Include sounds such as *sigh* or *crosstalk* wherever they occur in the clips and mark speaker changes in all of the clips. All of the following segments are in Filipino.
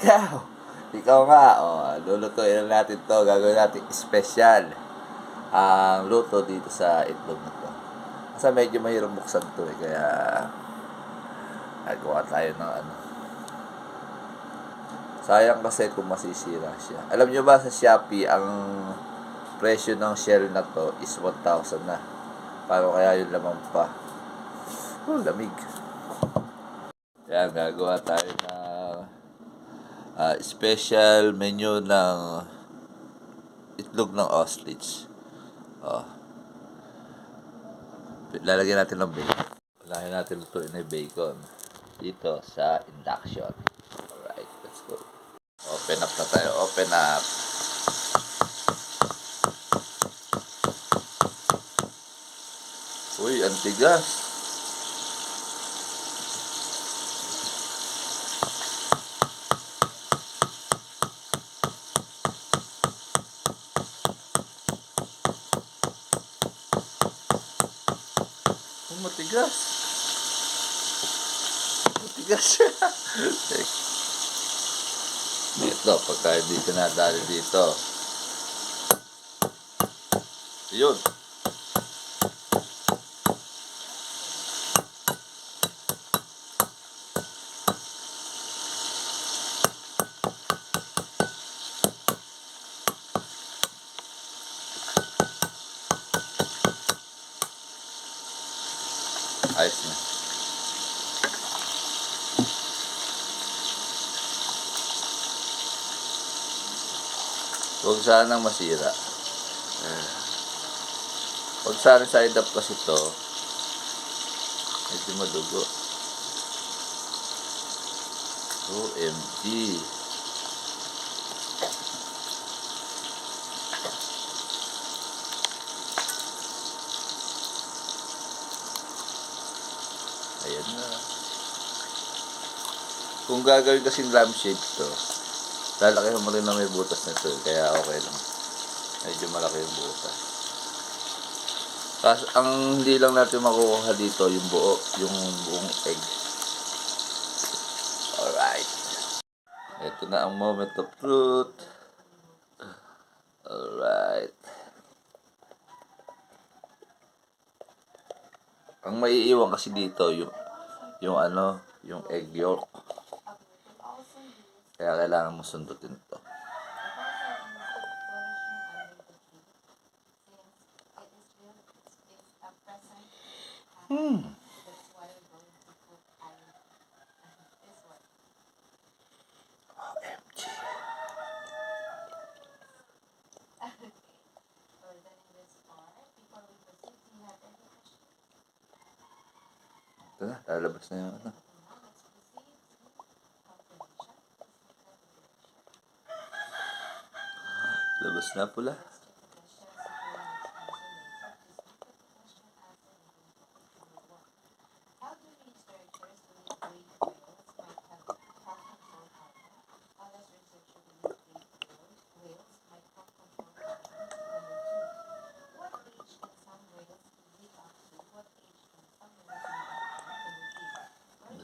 Speaker 1: ikaw. Ikaw nga, oh, lulutuin na natin to. Gagawin natin special. Ang luto dito sa itlog na to. Kasi medyo mahirap buksan to eh. Kaya, nagawa tayo ng ano. Sayang kasi kung masisira siya. Alam nyo ba sa Shopee, ang presyo ng shell na to is 1,000 na. Paano kaya yung laman pa? Oh, lamig. Kaya gagawa tayo ah, special menu ng itlog ng ostrich. Oh. Lalagyan natin ng bacon. Lalagyan natin lutuin na bacon. Dito sa induction. Alright, let's go. Open up na tayo. Open up. Uy, ang tigas. Oh, matigas. Matigas siya. Ito, pagka hindi ka nadali dito. Yun. Ayos na. Huwag sanang masira. Eh. Huwag sana side up kasi to. Medyo madugo. OMG. Ayan na. Kung gagawin kasing lampshade to, lalaki mo rin na may butas nito. eh, Kaya okay lang. Medyo malaki yung butas. Tapos, ang hindi lang natin makukuha dito, yung buo, yung buong egg. Alright. Ito na ang moment of truth. Alright. Ang maiiwan kasi dito, yung, yung ano, yung egg yolk. Kaya kailangan mo sundutin to. Hmm. OMG. Ito na, lalabas na yung ano. Labas na pula.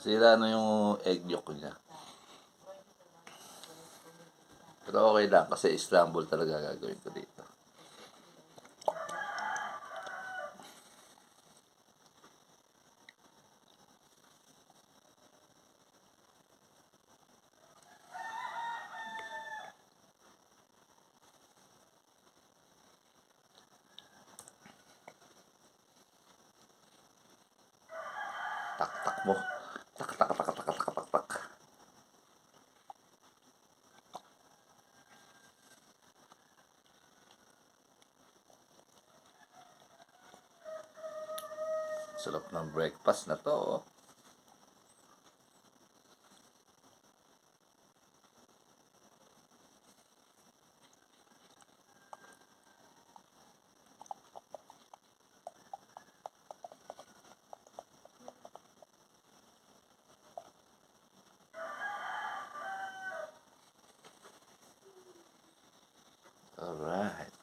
Speaker 1: Sira na yung egg yolk niya. Pero okay lang kasi scramble talaga gagawin ko dito. Tak tak mo. Sarap ng breakfast na to. oh. Alright.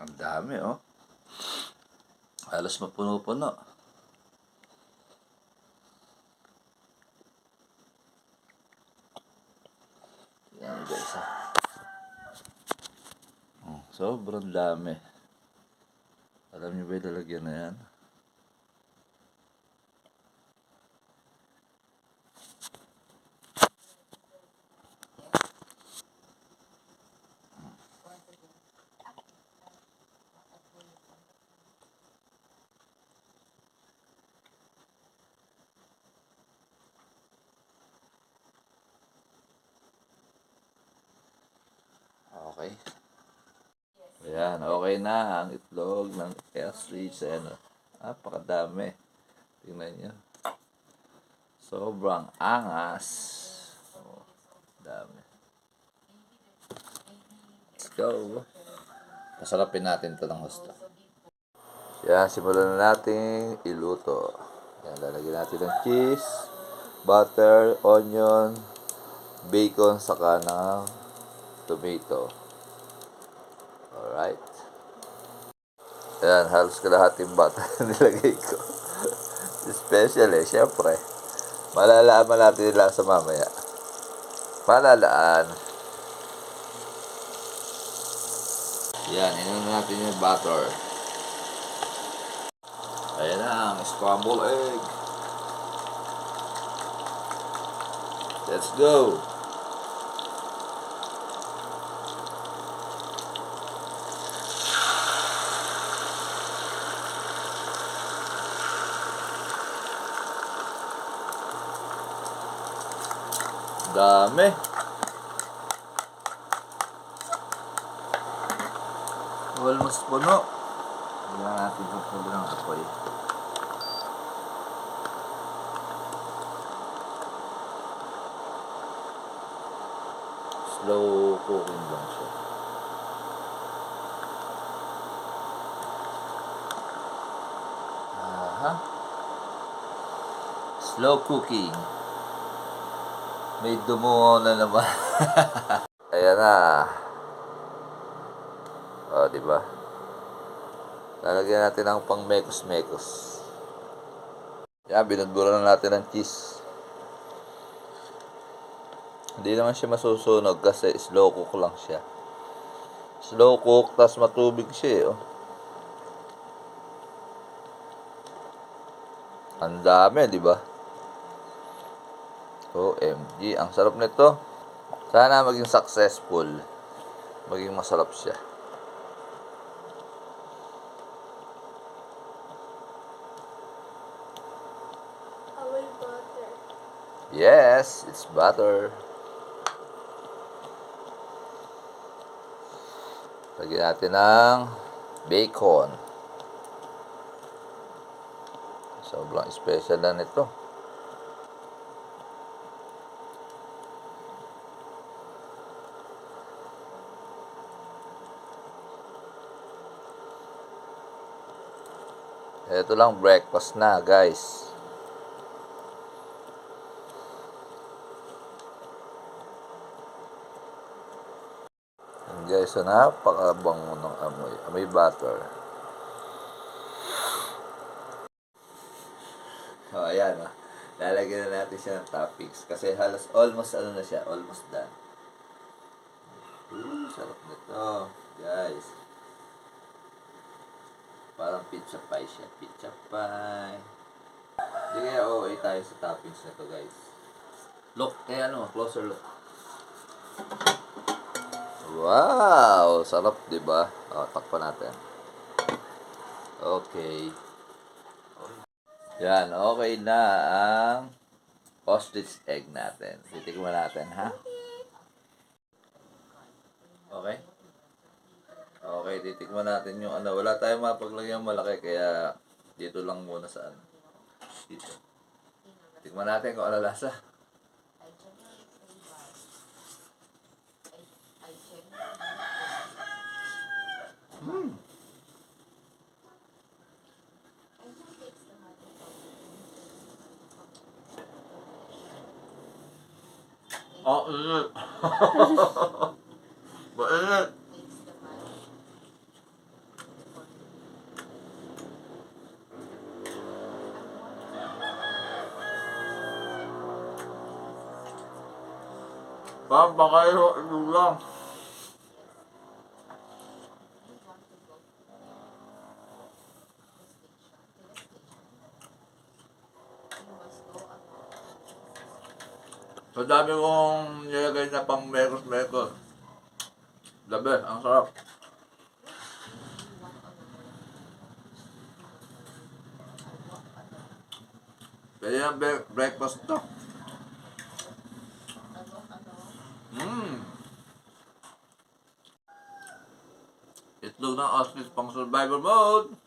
Speaker 1: Ang dami, oh. Halos mapuno-puno. Yan guys ha. Oh, sobrang dami. Alam niyo ba yung lalagyan na yan? Okay. Ayan, okay na ang itlog ng S-Reach. Ayan, napakadami. Tingnan nyo. Sobrang angas. Oh, dami. Let's go. Pasarapin natin to ng gusto. Yan, simulan na natin iluto. Yan, lalagyan natin ng cheese, butter, onion, bacon, saka ng tomato. Alright. Ayan, halos kalahating bata *laughs* nilagay ko. Special eh, syempre. Malalaman natin nila sa mamaya. Malalaan. Yan, inan natin yung butter. Ayan ang scrambled egg. Let's go. Dami. Almost puno. Kailangan natin sa sobrang apoy. Slow cooking lang siya. Aha. Slow cooking. May dumuho na naman. Ayan na. O, di ba? Lalagyan natin ng pang mekos-mekos. Yan, binudbura na natin ng cheese. Hindi naman siya masusunog kasi slow cook lang siya. Slow cook, tas matubig siya eh, oh. Ang dami, di ba? OMG, ang sarap nito. Sana maging successful. Maging masarap siya. Yes, it's butter. Lagyan natin ng bacon. Sobrang special na nito. Ito lang breakfast na, guys. Yan guys, so napakabango ng amoy. Amoy butter. Oh, ayan. Oh. Lalagyan na natin siya ng toppings. Kasi halos almost ano na siya, almost done. Ooh, sarap nito. Guys. Parang pizza pie siya. Pizza pie. Hindi kaya OA tayo sa toppings na to guys. Look, kaya ano, closer look. Wow! Sarap, di ba? O, takpan natin. Okay. Yan, okay na ang ostrich egg natin. Titikman natin, ha? Okay? Okay, titikman natin yung ano. Wala tayong mapaglagyan malaki, kaya dito lang muna sa ano. Dito. Tikman natin kung ano lasa. *laughs* Oh, init. Mainit. *laughs*
Speaker 2: Pampakayo, ito lang. Sa dami kong nilagay na pang mekos-mekos. Labi, ang sarap. Pwede bre- breakfast to. Itlog ng ostrich pang survival mode.